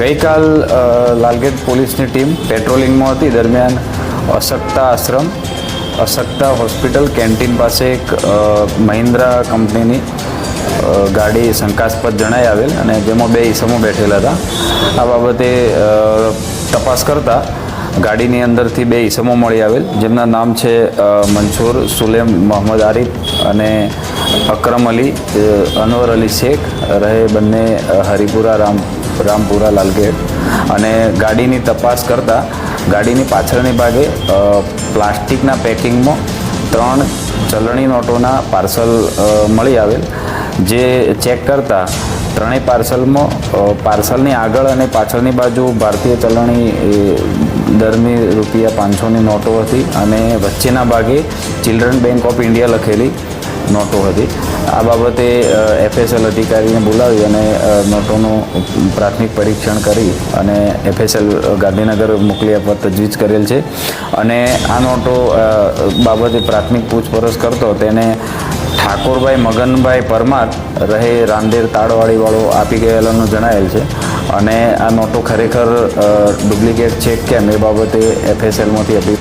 ગઈકાલ લાલગેટ પોલીસની ટીમ પેટ્રોલિંગમાં હતી. દરમિયાન અશક્તા આશ્રમ, અશક્તા હોસ્પિટલ કેન્ટીન પાસે એક મહિન્દ્રા કંપનીની ગાડી શંકાસ્પદ જણાઈ આવેલ અને જેમાં બે ઈસમો બેઠેલા હતા. આ બાબતે તપાસ કરતા ગાડીની અંદરથી બે ઈસમો મળી આવેલ. જેમના નામ છે મંસૂર સુલેમ મોહમ્મદ આરિફ અને અકરમ અલી અનવર અલી શેખ. રહે બંને હરિપુરા રામ રામપુરા લાલગેટ. અને ગાડીની તપાસ કરતાં ગાડીની પાછળની ભાગે પ્લાસ્ટિકના પેકિંગમાં ત્રણ ચલણી નોટોના પાર્સલ મળી આવેલ, જે ચેક કરતા ત્રણેય પાર્સલમાં પાર્સલની આગળ અને પાછળની બાજુ ભારતીય ચલણી દરની રૂપિયા પાંચસોની નોટો હતી અને વચ્ચેના ભાગે ચિલ્ડ્રન બેંક ઓફ ઇન્ડિયા લખેલી નોટો હતી. આ બાબતે એફએસએલ અધિકારીને બોલાવી અને નોટોનું પ્રાથમિક પરીક્ષણ કરી અને એફએસએલ ગાંધીનગર મોકલી આપવા તજવીજ કરેલ છે. અને આ નોટો બાબતે પ્રાથમિક પૂછપરછ કરતો તેને ઠાકોરભાઈ મગનભાઈ પરમાર રહે રાંદેર તાળવાડીવાળો આપી ગયેલાનું જણાયેલ છે. અને આ નોટો ખરેખર ડુપ્લિકેટ છે કેમ એ બાબતે એફએસએલમાંથી અભિ